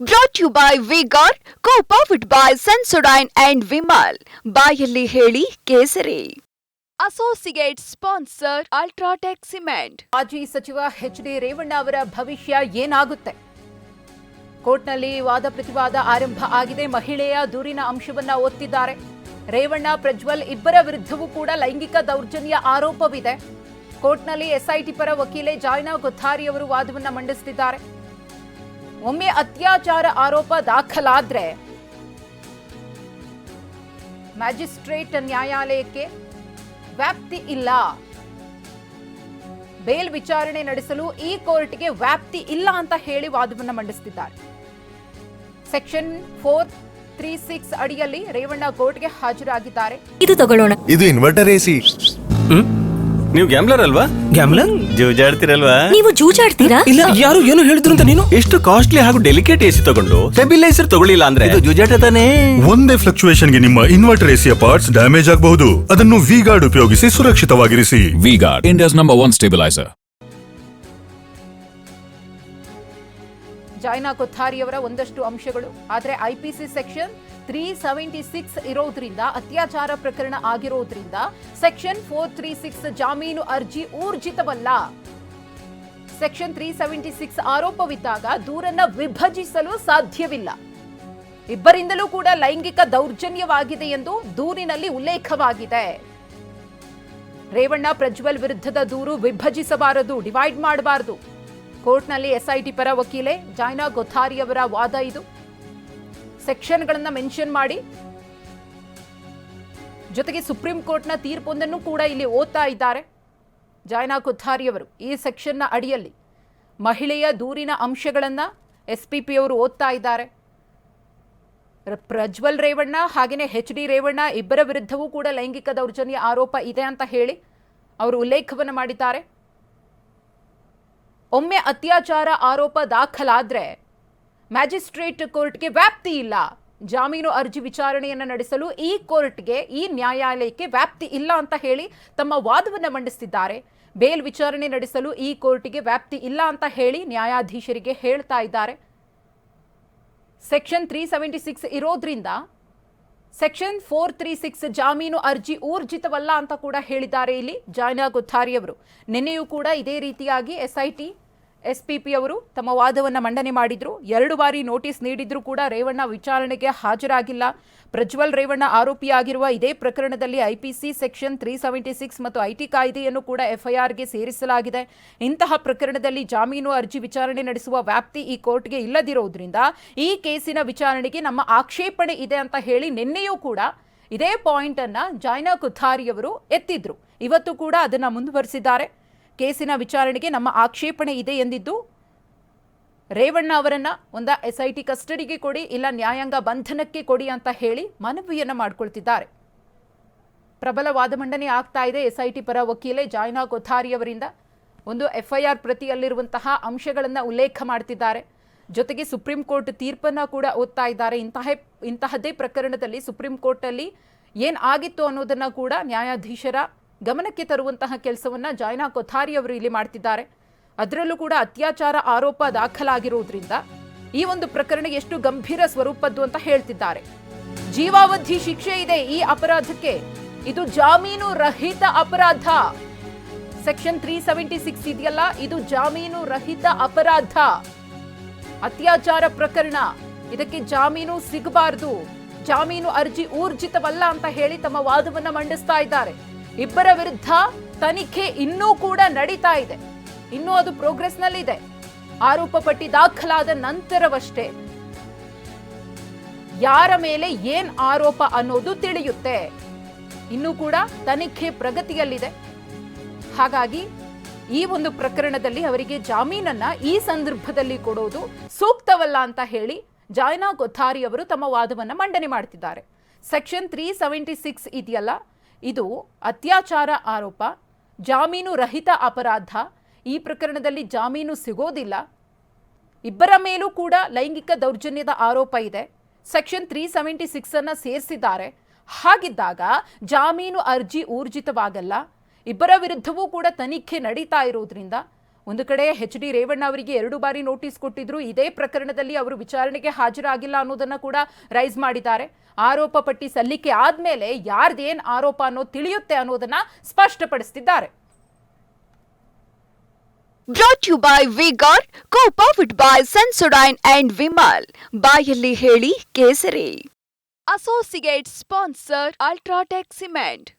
Brought you by V Guard co powered by Sensodyne and Vimal ಬಾಯಲ್ಲಿ ಹೇಳಿ ಕೇಸರಿ. Associate sponsor UltraTech cement ಮಾಜಿ ಸಚಿವ ಎಚ್ ಡಿ ರೇವಣ್ಣ ಅವರ ಭವಿಷ್ಯ ಏನಾಗುತ್ತೆ? ಕೋರ್ಟ್ನಲ್ಲಿ ವಾದ ಪ್ರತಿವಾದ ಆರಂಭ ಆಗಿದೆ. ಮಹಿಳೆಯ ದೂರಿನ ಅಂಶವನ್ನ ಒತ್ತಿದ್ದಾರೆ. ರೇವಣ್ಣ, ಪ್ರಜ್ವಲ್ ಇಬ್ಬರ ವಿರುದ್ಧವೂ ಕೂಡ ಲೈಂಗಿಕ ದೌರ್ಜನ್ಯ ಆರೋಪವಿದೆ. ಕೋರ್ಟ್ನಲ್ಲಿ ಎಸ್ಐಟಿ ಪರ ವಕೀಲೆ ಜಾಯ್ನಾ ಗೊಥಾರಿ ಅವರು ವಾದವನ್ನು ಮಂಡಿಸುತ್ತಿದ್ದಾರೆ ಒಮ್ಮೆ ಅತ್ಯಾಚಾರ ಆರೋಪ ದಾಖಲಾದ್ರೆ ಮ್ಯಾಜಿಸ್ಟ್ರೇಟ್ ನ್ಯಾಯಾಲಯಕ್ಕೆ ವ್ಯಾಪ್ತಿ ಇಲ್ಲ. ಬೇಲ್ ವಿಚಾರಣೆ ನಡೆಸಲು ಈ ಕೋರ್ಟ್ಗೆ ವ್ಯಾಪ್ತಿ ಇಲ್ಲ ಅಂತ ಹೇಳಿ ವಾದವನ್ನು ಮಂಡಿಸುತ್ತಿದ್ದಾರೆ ಸೆಕ್ಷನ್ ಫೋರ್ ತ್ರೀ ಸಿಕ್ಸ್ ಅಡಿಯಲ್ಲಿ ರೇವಣ್ಣ ಕೋರ್ಟ್ಗೆ ಹಾಜರಾಗಿದ್ದಾರೆ. ಇದು ತಗೊಳ್ಳೋಣ. ಇದು ಇನ್ವರ್ಟರ್ ಎಸಿ ನೀವು ಗ್ಯಾಮ್ಲರ್ ಅಲ್ವಾ? ಗ್ಯಾಮ್ಲರ್ ಜೂಜಾಡ್ತಿರಲ್ವಾ? ನೀವು ಜೂಜಾಡ್ತೀರಾ? ಇಲ್ಲ ಯಾರು ಏನು ಹೇಳಿದ್ರು ಅಂತ ನೀನು? ಎಷ್ಟು ಕಾಸ್ಟ್ಲಿ ಹಾಗೂ ಡೆಲಿಕೇಟ್ ಎಸಿ ತಗೊಂಡು ಸ್ಟೆಬಿಲೈಸರ್ ತಗೊಳ್ಳಿಲ್ಲ ಅಂದ್ರೆ? ಇದು ಜೂಜಾಟ ತಾನೇ? ಒಂದೇ ಫ್ಲಕ್ಚುಯೇಷನ್ಗೆ ನಿಮ್ಮ ಇನ್ವರ್ಟರ್ ಎಸಿಯ ಪಾರ್ಟ್ಸ್ ಡ್ಯಾಮೇಜ್ ಆಗಬಹುದು. ಅದನ್ನು ವಿ ಗಾರ್ಡ್ ಉಪಯೋಗಿಸಿ ಸುರಕ್ಷಿತವಾಗಿರಿಸಿ. V Guard India's number one stabiliser Jayna ಕೊಥಾರಿಯವರ ಒಂದಷ್ಟು ಅಂಶಗಳು ಆದರೆ IPC section three seventy six ಇರೋದ್ರಿಂದ, ಅತ್ಯಾಚಾರ ಪ್ರಕರಣ ಆಗಿರೋದ್ರಿಂದ ಸೆಕ್ಷನ್ ಫೋರ್ ತ್ರೀ ಸಿಕ್ಸ್ ಜಾಮೀನು ಅರ್ಜಿ ಊರ್ಜಿತವಲ್ಲ. ಸೆಕ್ಷನ್ ತ್ರೀ ಸೆವೆಂಟಿ ಸಿಕ್ಸ್ ಆರೋಪವಿದ್ದಾಗ ದೂರನ್ನ ವಿಭಜಿಸಲು ಸಾಧ್ಯವಿಲ್ಲ. ಇಬ್ಬರಿಂದಲೂ ಕೂಡ ಲೈಂಗಿಕ ದೌರ್ಜನ್ಯವಾಗಿದೆ ಎಂದು ದೂರಿನಲ್ಲಿ ಉಲ್ಲೇಖವಾಗಿದೆ. ರೇವಣ್ಣ ಪ್ರಜ್ವಲ್ ವಿರುದ್ಧದ ದೂರು ವಿಭಜಿಸಬಾರದು, ಡಿವೈಡ್ ಮಾಡಬಾರದು. ಕೋರ್ಟ್ನಲ್ಲಿ ಎಸ್ಐಟಿ ಪರ ವಕೀಲೆ ಜಾಯ್ನಾ ಗೊಥಾರಿ ಅವರ ವಾದ ಇದು. ಸೆಕ್ಷನ್ಗಳನ್ನ ಮೆನ್ಷನ್ ಮಾಡಿ. ಜೊತೆಗೆ ಸುಪ್ರೀಂ ಕೋರ್ಟ್ನ ತೀರ್ಪೊಂದನ್ನು ಕೂಡ ಇಲ್ಲಿ ಓದ್ತಾ ಇದ್ದಾರೆ. ಜಾಯ್ನಾ ಕೊಥಾರಿ ಅವರು ಈ ಸೆಕ್ಷನ್ನ ಅಡಿಯಲ್ಲಿ ಮಹಿಳೆಯ ದೂರಿನ ಅಂಶಗಳನ್ನು ಎಸ್ ಪಿ ಪಿ ಅವರು ಓದ್ತಾ ಇದ್ದಾರೆ. ಪ್ರಜ್ವಲ್ ರೇವಣ್ಣ ಹಾಗೆಯೇ ಹೆಚ್ ಡಿ ರೇವಣ್ಣ ಇಬ್ಬರ ವಿರುದ್ಧವೂ ಕೂಡ ಲೈಂಗಿಕ ದೌರ್ಜನ್ಯ ಆರೋಪ ಇದೆ ಅಂತ ಹೇಳಿ ಅವರು ಉಲ್ಲೇಖವನ್ನು ಮಾಡಿದ್ದಾರೆ. ಒಮ್ಮೆ ಅತ್ಯಾಚಾರ ಆರೋಪ ದಾಖಲಾದ್ರೆ ಮ್ಯಾಜಿಸ್ಟ್ರೇಟ್ ಕೋರ್ಟ್ಗೆ ವ್ಯಾಪ್ತಿ ಇಲ್ಲ. ಜಾಮೀನು ಅರ್ಜಿ ವಿಚಾರಣೆಯನ್ನು ನಡೆಸಲು ಈ ಕೋರ್ಟ್ಗೆ, ಈ ನ್ಯಾಯಾಲಯಕ್ಕೆ ವ್ಯಾಪ್ತಿ ಇಲ್ಲ ಅಂತ ಹೇಳಿ ತಮ್ಮ ವಾದವನ್ನು ಮಂಡಿಸ್ತಿದ್ದಾರೆ. ಬೇಲ್ ವಿಚಾರಣೆ ನಡೆಸಲು ಈ ಕೋರ್ಟ್ಗೆ ವ್ಯಾಪ್ತಿ ಇಲ್ಲ ಅಂತ ಹೇಳಿ ನ್ಯಾಯಾಧೀಶರಿಗೆ ಹೇಳ್ತಾ ಇದ್ದಾರೆ. ಸೆಕ್ಷನ್ ತ್ರೀ ಸೆವೆಂಟಿ ಸಿಕ್ಸ್ ಇರೋದ್ರಿಂದ ಸೆಕ್ಷನ್ ಫೋರ್ ತ್ರೀ ಸಿಕ್ಸ್ ಜಾಮೀನು ಅರ್ಜಿ ಊರ್ಜಿತವಲ್ಲ ಅಂತ ಕೂಡ ಹೇಳಿದ್ದಾರೆ ಇಲ್ಲಿ ಜಾಯ್ನಾ ಗುಥಾರಿ ಅವರು ನಿನ್ನೆಯೂ ಕೂಡ ಇದೇ ರೀತಿಯಾಗಿ ಎಸ್ಐಟಿ ಎಸ್ಪಿಪಿ ಅವರು ತಮ್ಮ ವಾದವನ್ನು ಮಂಡನೆ ಮಾಡಿದ್ರು. ಎರಡು ಬಾರಿ ನೋಟಿಸ್ ನೀಡಿದ್ರು ಕೂಡ ರೇವಣ್ಣ ವಿಚಾರಣೆಗೆ ಹಾಜರಾಗಿಲ್ಲ. ಪ್ರಜ್ವಲ್ ರೇವಣ್ಣ ಆರೋಪಿಯಾಗಿರುವ ಇದೇ ಪ್ರಕರಣದಲ್ಲಿ IPC section three seventy six ಮತ್ತು ಐಟಿ ಕಾಯ್ದೆಯನ್ನು ಕೂಡ ಎಫ್ಐಆರ್ಗೆ ಸೇರಿಸಲಾಗಿದೆ. ಇಂತಹ ಪ್ರಕರಣದಲ್ಲಿ ಜಾಮೀನು ಅರ್ಜಿ ವಿಚಾರಣೆ ನಡೆಸುವ ವ್ಯಾಪ್ತಿ ಈ ಕೋರ್ಟ್ಗೆ ಇಲ್ಲದಿರೋದ್ರಿಂದ ಈ ಕೇಸಿನ ವಿಚಾರಣೆಗೆ ನಮ್ಮ ಆಕ್ಷೇಪಣೆ ಇದೆ ಅಂತ ಹೇಳಿ ನಿನ್ನೆಯೂ ಕೂಡ ಇದೇ ಪಾಯಿಂಟ್ ಅನ್ನ ಜಾಯ್ನಾ ಕುಥಾರಿಯವರು ಎತ್ತಿದ್ರು. ಇವತ್ತು ಕೂಡ ಅದನ್ನ ಮುಂದುವರಿಸಿದ್ದಾರೆ. ಕೇಸಿನ ವಿಚಾರಣೆಗೆ ನಮ್ಮ ಆಕ್ಷೇಪಣೆ ಇದೆ ಎಂದಿದ್ದು, ರೇವಣ್ಣ ಅವರನ್ನು ಒಂದ ಎಸ್ ಐ ಟಿ ಕಸ್ಟಡಿಗೆ ಕೊಡಿ, ಇಲ್ಲ ನ್ಯಾಯಾಂಗ ಬಂಧನಕ್ಕೆ ಕೊಡಿ ಅಂತ ಹೇಳಿ ಮನವಿಯನ್ನು ಮಾಡಿಕೊಳ್ತಿದ್ದಾರೆ. ಪ್ರಬಲ ವಾದ ಮಂಡನೆ ಆಗ್ತಾ ಇದೆ. ಎಸ್ಐಟಿ ಪರ ವಕೀಲೆ ಜಾಯ್ನಾ ಕೊಥಾರಿ ಅವರಿಂದ ಒಂದು ಎಫ್ಐಆರ್ ಪ್ರತಿಯಲ್ಲಿರುವಂತಹ ಅಂಶಗಳನ್ನು ಉಲ್ಲೇಖ ಮಾಡ್ತಿದ್ದಾರೆ. ಜೊತೆಗೆ ಸುಪ್ರೀಂ ಕೋರ್ಟ್ ತೀರ್ಪನ್ನು ಕೂಡ ಓದ್ತಾ ಇದ್ದಾರೆ. ಇಂತಹ, ಇಂತಹದ್ದೇ ಪ್ರಕರಣದಲ್ಲಿ ಸುಪ್ರೀಂ ಕೋರ್ಟಲ್ಲಿ ಏನು ಆಗಿತ್ತು ಅನ್ನೋದನ್ನು ಕೂಡ ನ್ಯಾಯಾಧೀಶರ ಗಮನಕ್ಕೆ ತರುವಂತಹ ಕೆಲಸವನ್ನ ಜಾಯ್ನಾ ಕೊಥಾರಿ ಅವರು ಇಲ್ಲಿ ಮಾಡ್ತಿದ್ದಾರೆ. ಅದರಲ್ಲೂ ಕೂಡ ಅತ್ಯಾಚಾರ ಆರೋಪ ದಾಖಲಾಗಿರುವುದರಿಂದ ಈ ಒಂದು ಪ್ರಕರಣ ಎಷ್ಟು ಗಂಭೀರ ಸ್ವರೂಪದ್ದು ಅಂತ ಹೇಳ್ತಿದ್ದಾರೆ. ಜೀವಾವಧಿ ಶಿಕ್ಷೆ ಇದೆ ಈ ಅಪರಾಧಕ್ಕೆ. ಇದು ಜಾಮೀನು ರಹಿತ ಅಪರಾಧ. ಸೆಕ್ಷನ್ ತ್ರೀ ಸೆವೆಂಟಿ ಸಿಕ್ಸ್ ಇದೆಯಲ್ಲ, ಇದು ಜಾಮೀನು ರಹಿತ ಅಪರಾಧ. ಅತ್ಯಾಚಾರ ಪ್ರಕರಣ. ಇದಕ್ಕೆ ಜಾಮೀನು ಸಿಗಬಾರದು. ಜಾಮೀನು ಅರ್ಜಿ ಊರ್ಜಿತವಲ್ಲ ಅಂತ ಹೇಳಿ ತಮ್ಮ ವಾದವನ್ನ ಮಂಡಿಸ್ತಾ ಇದ್ದಾರೆ. ಇಬ್ಬರ ವಿರುದ್ಧ ತನಿಖೆ ಇನ್ನೂ ಕೂಡ ನಡೀತಾ ಇದೆ. ಇನ್ನೂ ಅದು ಪ್ರೋಗ್ರೆಸ್ನಲ್ಲಿದೆ. ನಲ್ಲಿದೆ ಆರೋಪ ಪಟ್ಟಿ ದಾಖಲಾದ ನಂತರವಷ್ಟೇ. ಯಾರ ಮೇಲೆ ಏನ್ ಆರೋಪ ಅನ್ನೋದು ತಿಳಿಯುತ್ತೆ. ಇನ್ನೂ ಕೂಡ ತನಿಖೆ ಪ್ರಗತಿಯಲ್ಲಿದೆ. ಹಾಗಾಗಿ ಈ ಒಂದು ಪ್ರಕರಣದಲ್ಲಿ ಅವರಿಗೆ ಜಾಮೀನನ್ನ ಈ ಸಂದರ್ಭದಲ್ಲಿ ಕೊಡೋದು ಸೂಕ್ತವಲ್ಲ ಅಂತ ಹೇಳಿ ಜಾಯ್ನಾ ಕೊಥಾರಿ ಅವರು ತಮ್ಮ ವಾದವನ್ನು ಮಂಡನೆ ಮಾಡ್ತಿದ್ದಾರೆ. ಸೆಕ್ಷನ್ ತ್ರೀ ಸೆವೆಂಟಿ ಸಿಕ್ಸ್ ಇದೆಯಲ್ಲ ಇದು ಅತ್ಯಾಚಾರ ಆರೋಪ, ಜಾಮೀನು ರಹಿತ ಅಪರಾಧ. ಈ ಪ್ರಕರಣದಲ್ಲಿ ಜಾಮೀನು ಸಿಗೋದಿಲ್ಲ. ಇಬ್ಬರ ಮೇಲೂ ಕೂಡ ಲೈಂಗಿಕ ದೌರ್ಜನ್ಯದ ಆರೋಪ ಇದೆ. ಸೆಕ್ಷನ್ ತ್ರೀ ಸೆವೆಂಟಿ ಸಿಕ್ಸ್ ಅನ್ನ ಸೇರಿಸಿದ್ದಾರೆ. ಹಾಗಿದ್ದಾಗ ಜಾಮೀನು ಅರ್ಜಿ ಊರ್ಜಿತವಾಗಲ್ಲ. ಇಬ್ಬರ ವಿರುದ್ಧವೂ ಕೂಡ ತನಿಖೆ ನಡೀತಾ ಇರೋದ್ರಿಂದ ಒಂದು ಕಡೆ ಎಚ್ ಡಿ ರೇವಣ್ಣ ಅವರಿಗೆ ಎರಡು ಬಾರಿ ನೋಟಿಸ್ ಕೊಟ್ಟಿದ್ರು ಇದೇ ಪ್ರಕರಣದಲ್ಲಿ ಅವರು ವಿಚಾರಣೆಗೆ ಹಾಜರಾಗಿಲ್ಲ ಅನ್ನೋದನ್ನ ಕೂಡ ರೈಸ್ ಮಾಡಿದ್ದಾರೆ. ಆರೋಪ ಪಟ್ಟಿ ಸಲ್ಲಿಕೆ ಆದ್ಮೇಲೆ ಯಾರ್ದೇನ್ ಆರೋಪ ಅನ್ನೋದು ತಿಳಿಯುತ್ತೆ ಅನ್ನೋದನ್ನ ಸ್ಪಷ್ಟಪಡಿಸ್ತಿದ್ದಾರೆ. Brought to you by Vigor, co-powered by Sensodyne and Vimal. ಬಾಯಲ್ಲಿ ಹೇಳಿ ಕೇಸರಿ. Associate sponsor UltraTech cement